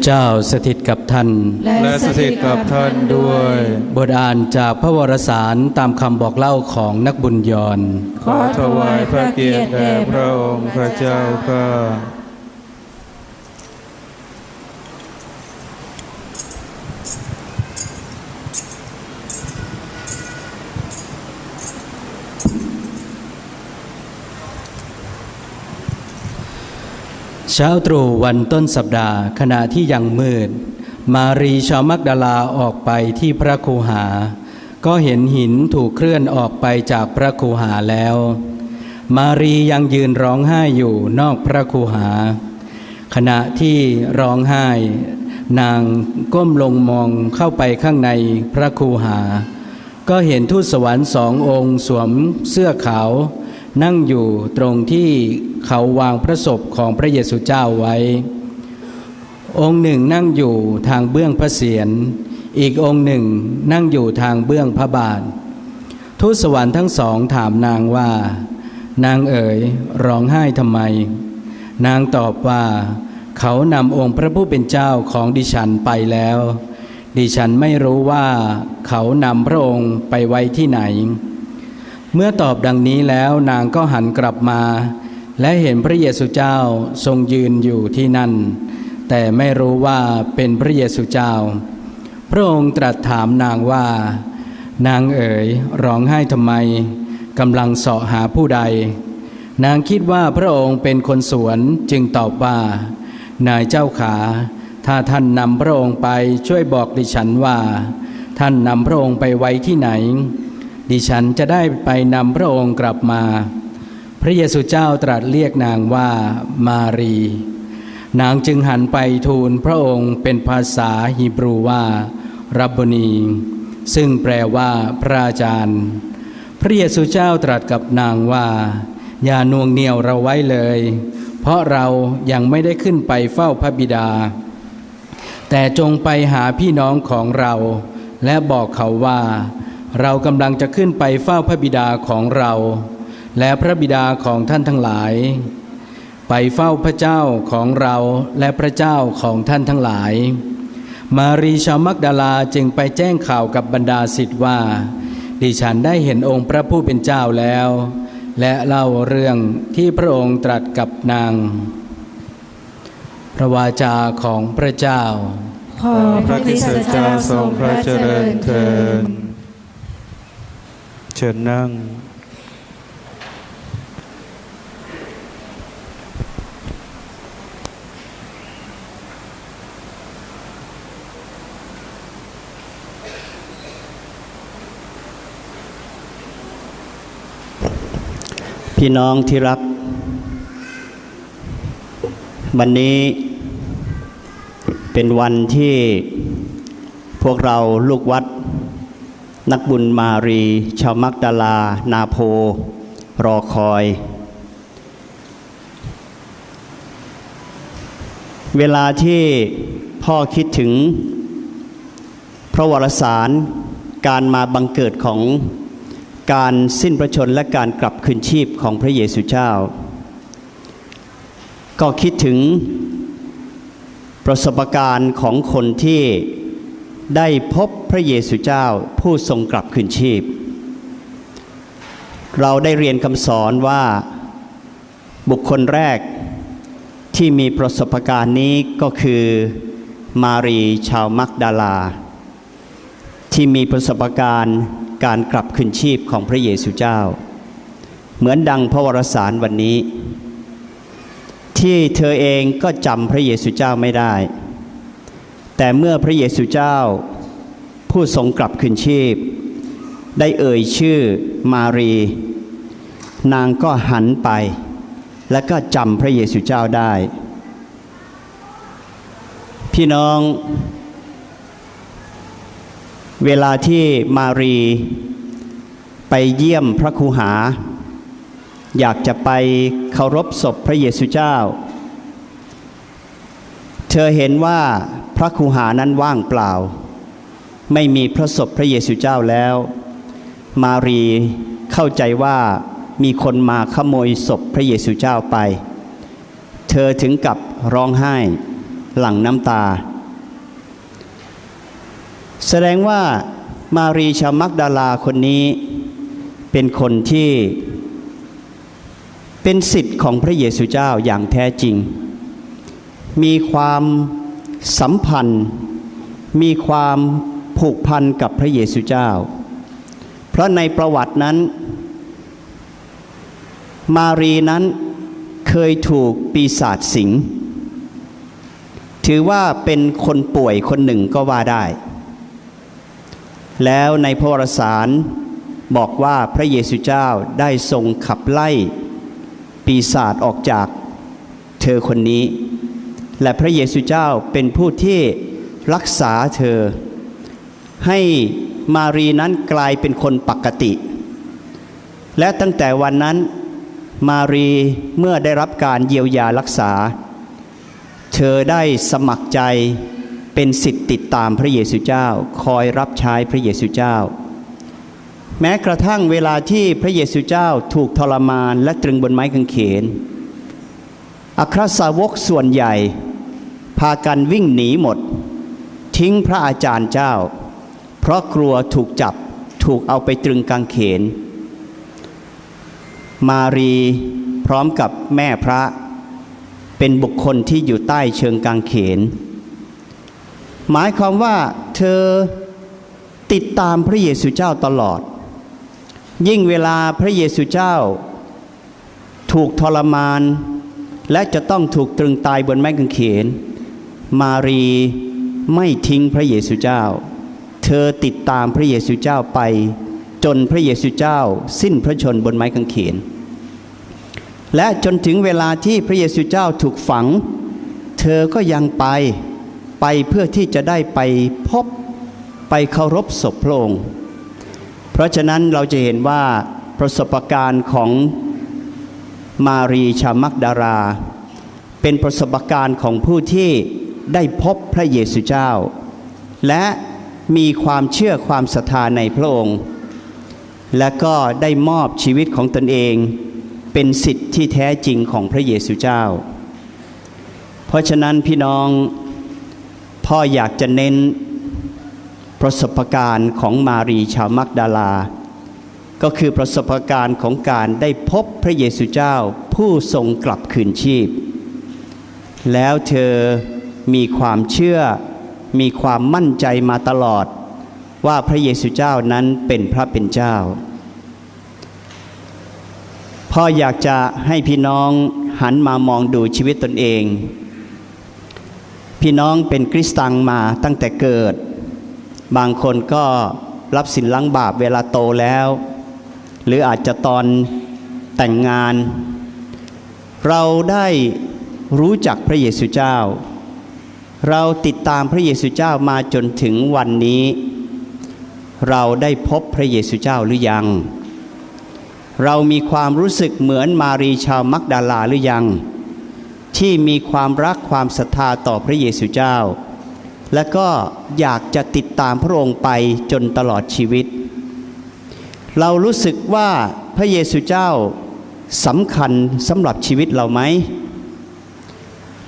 ระเจ้าสถิตกับท่าน และสถิตกับท่านด้วย บทอ่านจากพระวรสารตามคำบอกเล่าของนักบุญยอนขอถวายพระเกียรติแด่พระองค์พระเจ้าข้า เช้าตรู่วันต้นสัปดาห์ ขณะที่ยังมืด มารีชาวมักดาลาออกไปที่พระคูหา ก็เห็นหินถูกเคลื่อนออกไปจากพระคูหาแล้ว มารียังยืนร้องไห้อยู่นอกพระคูหา ขณะที่ร้องไห้ นางก้มลงมองเข้าไปข้างในพระคูหา ก็เห็นทูตสวรรค์สององค์สวมเสื้อขาว นั่งอยู่ตรงที่เขาวางพระศพของพระเยซูเจ้าไว้ องค์หนึ่งนั่งอยู่ทางเบื้องพระเศียร อีกองค์หนึ่งนั่งอยู่ทางเบื้องพระบาท ทูตสวรรค์ทั้งสองถามนางว่า นางเอ๋ยร้องไห้ทำไม นางตอบว่า เขานำองค์พระผู้เป็นเจ้าของดิฉันไปแล้ว ดิฉันไม่รู้ว่าเขานำพระองค์ไปไว้ที่ไหน เมื่อตอบดังนี้แล้วนางก็หันกลับมา และเห็นพระเยซูเจ้าทรงยืนอยู่ที่นั่น แต่ไม่รู้ว่าเป็นพระเยซูเจ้า พระองค์ตรัสถามนางว่า นางเอ๋ยร้องไห้ทำไมกำลังเสาะหาผู้ใด นางคิดว่าพระองค์เป็นคนสวนจึงตอบว่า นายเจ้าขา ถ้าท่านนำพระองค์ไปช่วยบอกดิฉันว่า ท่านนำพระองค์ไปไว้ที่ไหน ดิฉันจะได้ไปนำพระองค์กลับมา พระเยซูเจ้าตรัสเรียกนางว่ามารี นางจึงหันไปทูลพระองค์เป็นภาษาฮีบรูว่า รับบนี ซึ่งแปลว่าพระอาจารย์ พระเยซูเจ้าตรัสกับนางว่า อย่านวงเหนียวเราไว้เลย เพราะเรายังไม่ได้ขึ้นไปเฝ้าพระบิดา แต่จงไปหาพี่น้องของเรา และบอกเขาว่า เรากำลังจะขึ้นไปเฝ้าพระบิดาของเรา และพระบิดาของท่านทั้งหลาย ไปเฝ้าพระเจ้าของเราและพระเจ้าของท่านทั้งหลาย มารีชาวมักดาลาจึงไปแจ้งข่าวกับบรรดาสิทธิ์ว่า ดิฉันได้เห็นองค์พระผู้เป็นเจ้าแล้ว และเล่าเรื่องที่พระองค์ตรัสกับนาง พระวาจาของพระเจ้า ขอพระคริสตเจ้าทรงพระเจริญเถิด ชิญนั่ง พี่น้องที่รัก วันนี้เป็นวันที่พวกเราลูกวัด นักบุญมารี ชาวมักดาลา นาโพ รอคอย เวลาที่พ่อคิดถึง พระวรสารการมาบังเกิดของการสิ้นพระชนและการกลับคืนชีพของพระเยซูเจ้า ก็คิดถึงประสบการณ์ของคนที่ ได้พบพระเยซูเจ้าผู้ทรงกลับคืนชีพ เราได้เรียนคำสอนว่าบุคคลแรกที่มีประสบการณ์นี้ก็คือมารีชาวมักดาลา ที่มีประสบการณ์การกลับคืนชีพของพระเยซูเจ้า เหมือนดังพระวรสารวันนี้ ที่เธอเองก็จำพระเยซูเจ้าไม่ได้ แต่เมื่อพระเยซูเจ้า ผู้ทรงกลับคืนชีพ ได้เอ่ยชื่อมารี นางก็หันไป และก็จำพระเยซูเจ้าได้ พี่น้อง เวลาที่มารีไปเยี่ยมพระคูหา อยากจะไปเคารพศพพระเยซูเจ้า เธอเห็นว่าพระคูหานั้นว่างเปล่า ไม่มีพระศพพระเยซูเจ้าแล้ว มารีเข้าใจว่ามีคนมาขโมยศพพระเยซูเจ้าไป เธอถึงกับร้องไห้หลั่งน้ำตา แสดงว่ามารีชาวมักดาลาคนนี้ เป็นคนที่เป็นสิทธิ์ของพระเยซูเจ้าอย่างแท้จริง มีความสัมพันธ์ มีความผูกพันกับพระเยซูเจ้า เพราะในประวัตินั้น มารีนั้นเคยถูกปีศาจสิง ถือว่าเป็นคนป่วยคนหนึ่งก็ว่าได้ แล้วในพระวรสารบอกว่าพระเยซูเจ้าได้ทรงขับไล่ปีศาจออกจากเธอคนนี้ และพระเยซูเจ้าเป็นผู้ที่รักษาเธอ ให้มารีนั้นกลายเป็นคนปกติ และตั้งแต่วันนั้นมารีเมื่อได้รับการเยียวยารักษา เธอได้สมัครใจเป็นสิทธิ์ติดตามพระเยซูเจ้า คอยรับใช้พระเยซูเจ้า แม้กระทั่งเวลาที่พระเยซูเจ้าถูกทรมานและตรึงบนไม้กางเขนอัครสาวกส่วนใหญ่ พากันวิ่งหนีหมด ทิ้งพระอาจารย์เจ้า เพราะกลัวถูกจับถูกเอาไปตรึงกางเขน มารีพร้อมกับแม่พระ เป็นบุคคลที่อยู่ใต้เชิงกางเขน หมายความว่าเธอติดตามพระเยซูเจ้าตลอด ยิ่งเวลาพระเยซูเจ้า ถูกทรมาน และจะต้องถูกตรึงตายบนไม้กางเขน มารีไม่ทิ้งพระเยซูเจ้า เธอติดตามพระเยซูเจ้าไปจนพระเยซูเจ้า สิ้นพระชนบนไม้กางเขน และจนถึงเวลาที่พระเยซูเจ้าถูกฝัง เธอก็ยังไปไปเพื่อที่จะได้ไปพบไปเคารพศพพระองค์เพราะฉะนั้นเราจะเห็นว่าประสบการณ์ของมารีชามักดารา เป็นประสบการณ์ของผู้ที่ ได้พบพระเยซูเจ้า และมีความเชื่อความศรัทธาในพระองค์ และก็ได้มอบชีวิตของตนเองเป็นสิทธิ์ที่แท้จริงของพระเยซูเจ้า เพราะฉะนั้นพี่น้องพ่ออยากจะเน้นประสบการณ์ของมารีชาวมักดาลา ก็คือประสบการณ์ของการได้พบพระเยซูเจ้าผู้ทรงกลับคืนชีพ แล้วเธอ มีความเชื่อ มีความมั่นใจมาตลอด ว่าพระเยซูเจ้านั้นเป็นพระเป็นเจ้า พ่ออยากจะให้พี่น้องหันมามองดูชีวิตตนเอง พี่น้องเป็นคริสตังมาตั้งแต่เกิด บางคนก็รับสินล้างบาปเวลาโตแล้ว หรืออาจจะตอนแต่งงาน เราได้รู้จักพระเยซูเจ้า เราติดตามพระเยซูเจ้ามาจนถึงวันนี้ เราได้พบพระเยซูเจ้าหรือยัง เรามีความรู้สึกเหมือนมารีชาวมักดาลาหรือยัง ที่มีความรักความศรัทธาต่อพระเยซูเจ้า และก็อยากจะติดตามพระองค์ไปจนตลอดชีวิต เรารู้สึกว่าพระเยซูเจ้าสำคัญสำหรับชีวิตเราไหม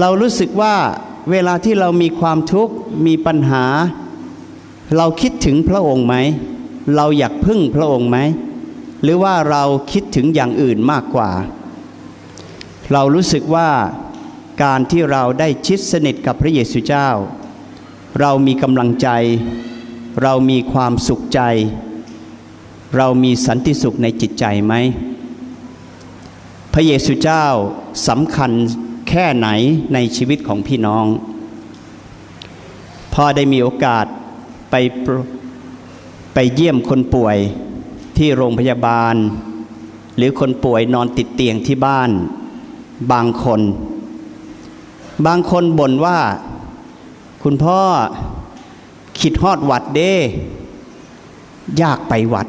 เรารู้สึกว่า เวลาที่เรามีความทุกข์มีปัญหา เราคิดถึงพระองค์ไหม เราอยากพึ่งพระองค์ไหม หรือว่าเราคิดถึงอย่างอื่นมากกว่า เรารู้สึกว่าการที่เราได้ชิดสนิทกับพระเยซูเจ้า เรามีกำลังใจ เรามีความสุขใจ เรามีสันติสุขในจิตใจไหม พระเยซูเจ้าสำคัญ แค่ไหนในชีวิตของพี่น้องพอได้มีโอกาสไปไปเยี่ยมคนป่วยที่โรงพยาบาล หรือคนป่วยนอนติดเตียงที่บ้าน บางคน บางคนบ่นว่า คุณพ่อคิดฮอดวัดเด้ ยากไปวัด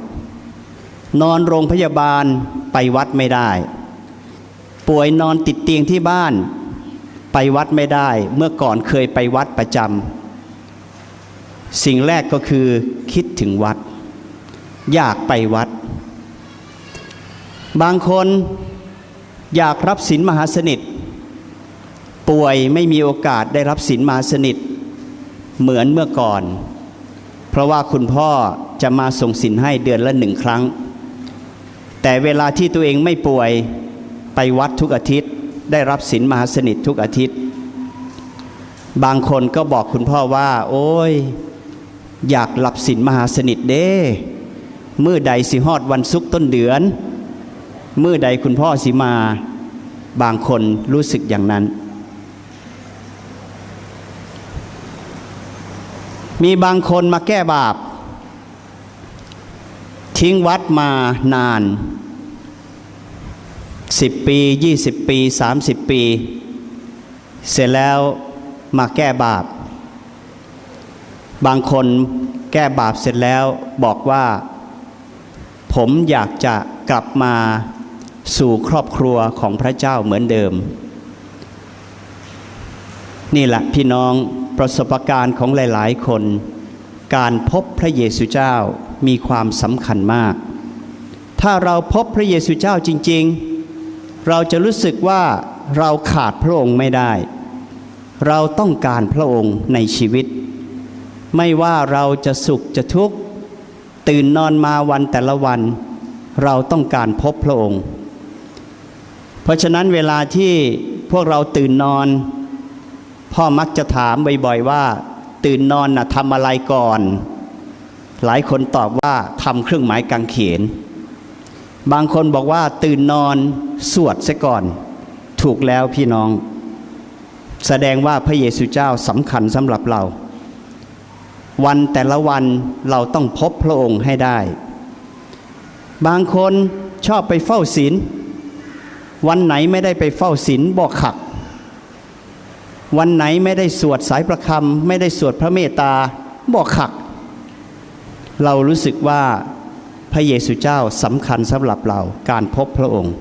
นอนโรงพยาบาลไปวัดไม่ได้ ป่วยนอนติดเตียงที่บ้าน ไปวัดไม่ได้ เมื่อก่อนเคยไปวัดประจำสิ่งแรกก็คือคิดถึงวัด อยากไปวัด บางคนอยากรับศีลมหาสนิท ป่วยไม่มีโอกาสได้รับศีลมาสนิท เหมือนเมื่อก่อน เพราะว่าคุณพ่อจะมาส่งศีลให้เดือนละหนึ่งครั้ง แต่เวลาที่ตัวเองไม่ป่วย ไปวัดทุกอาทิตย์ได้รับศีลมหาสนิททุกอาทิตย์ บางคนก็บอกคุณพ่อว่า โอ้ย อยากหลับศีลมหาสนิทเด้มือใดสิฮอดวันศุกร์ต้นเดือน มือใดคุณพ่อสิมา บางคนรู้สึกอย่างนั้น มีบางคนมาแก้บาป ทิ้งวัดมานาน 10 ปี 20 ปี 30 ปี เสร็จแล้วมาแก้บาป บางคนแก้บาปเสร็จแล้วบอกว่า ผมอยากจะกลับมาสู่ครอบครัวของพระเจ้าเหมือนเดิม นี่แหละพี่น้องประสบการณ์ของหลาย ๆ คน การพบพระเยซูเจ้ามีความสำคัญมาก ถ้าเราพบพระเยซูเจ้าจริง ๆ เราจะรู้สึกว่าเราขาดพระองค์ไม่ได้ เราต้องการพระองค์ในชีวิต ไม่ว่าเราจะสุขจะทุกข์ตื่นนอนมาวันแต่ละวัน เราต้องการพบพระองค์ เพราะฉะนั้นเวลาที่พวกเราตื่นนอน พ่อมักจะถามบ่อยๆว่า ตื่นนอนน่ะทำอะไรก่อน หลายคนตอบว่าทำเครื่องหมายกางเขน บางคนบอกว่าตื่นนอนสวดซะก่อน ถูกแล้วพี่น้อง แสดงว่าพระเยซูเจ้าสำคัญสำหรับเรา วันแต่ละวันเราต้องพบพระองค์ให้ได้ บางคนชอบไปเฝ้าศีลวันไหนไม่ได้ไปเฝ้าศีลบอกขัก วันไหนไม่ได้สวดสายประคำไม่ได้สวดพระเมตตาบอกขัก เรารู้สึกว่า ระเยซูเจ้าสำคัญสำหรับเราการพบพระองค์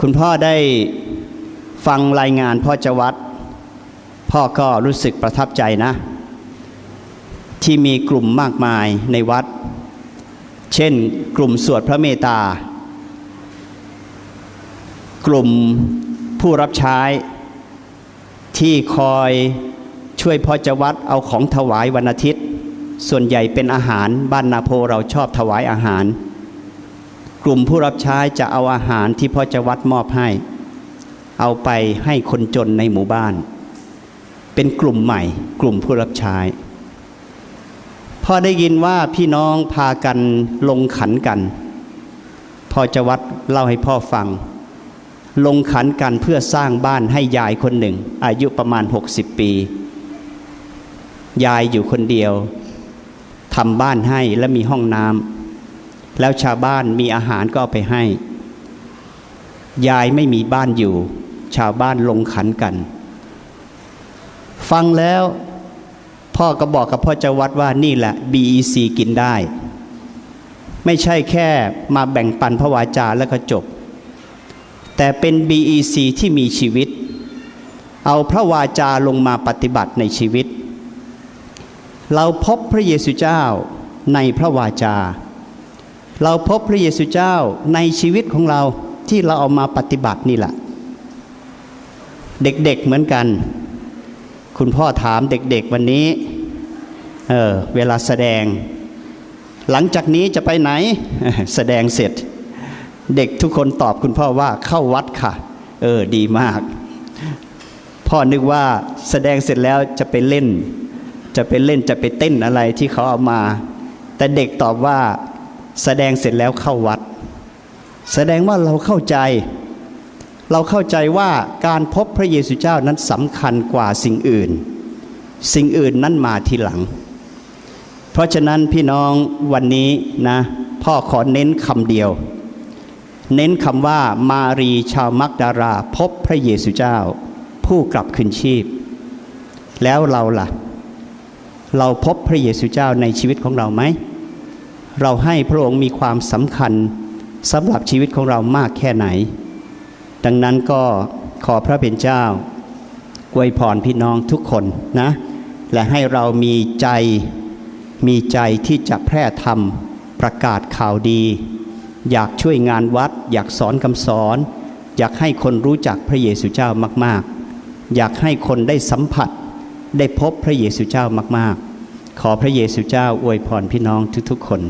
คุณพ่อได้ฟังรายงานพ่อจวัดพ่อก็รู้สึกประทับใจนะ ที่มีกลุ่มมากมายในวัด เช่น กลุ่มสวดพระเมตตากลุ่มผู้รับใช้ที่คอยช่วยพ่อจวัดเอาของถวายวันอาทิตย์ ส่วนใหญ่เป็นอาหารบ้านนาโพเราชอบถวายอาหาร กลุ่มผู้รับใช้จะเอาอาหารที่พ่อจวัดมอบให้ เอาไปให้คนจนในหมู่บ้าน เป็นกลุ่มใหม่ กลุ่มผู้รับใช้พ่อได้ยินว่าพี่น้องพากันลงขันกันพ่อจวัดเล่าให้พ่อฟัง ลงขันกันเพื่อสร้างบ้านให้ยายคนหนึ่ง อายุประมาณ 60 ปี ยายอยู่คนเดียว ทำบ้านให้และมีห้องน้ำแล้วชาวบ้านมีอาหารก็เอาไปให้ ยายไม่มีบ้านอยู่ ชาวบ้านลงขันกัน ฟังแล้วพ่อก็บอกกับพ่อเจ้าวัดว่านี่แหละ BEC กินได้ ไม่ใช่แค่มาแบ่งปันพระวาจาแล้วก็จบ แต่เป็น BEC ที่มีชีวิต เอาพระวาจาลงมาปฏิบัติในชีวิต เราพบพระเยซูเจ้าในพระวาจา เราพบพระเยซูเจ้าในชีวิตของเราที่เราเอามาปฏิบัตินี่แหละ เด็กๆเหมือนกัน คุณพ่อถามเด็กๆวันนี้เออเวลาแสดง หลังจากนี้จะไปไหน แสดงเสร็จ เด็กทุกคนตอบคุณพ่อว่าเข้าวัดค่ะ เออดีมาก พ่อนึกว่าแสดงเสร็จแล้วจะไปเล่น จะไปเล่นจะไปเต้นอะไรที่เขาเอามา แต่เด็กตอบว่าแสดงเสร็จแล้วเข้าวัด แสดงว่าเราเข้าใจ เราเข้าใจว่าการพบพระเยซูเจ้านั้นสำคัญกว่าสิ่งอื่น สิ่งอื่นนั้นมาทีหลัง เพราะฉะนั้นพี่น้องวันนี้นะ พ่อขอเน้นคำเดียว เน้นคำว่ามารีชาวมักดารา พบพระเยซูเจ้า ผู้กลับคืนชีพ แล้วเราล่ะ เราพบพระเยซูเจ้าในชีวิตของเราไหม เราให้พระองค์มีความสำคัญสำหรับชีวิตของเรามากแค่ไหน ดังนั้นก็ขอพระเป็นเจ้าอวยพรพี่น้องทุกคนนะ และให้เรามีใจมีใจที่จะแพร่ธรรมประกาศข่าวดี อยากช่วยงานวัด อยากสอนคำสอน อยากให้คนรู้จักพระเยซูเจ้ามาก ๆ อยากให้คนได้สัมผัส ได้พบพระเยซูเจ้ามาก ๆ ขอพระเยซูเจ้าอวยพรพี่น้องทุกๆคน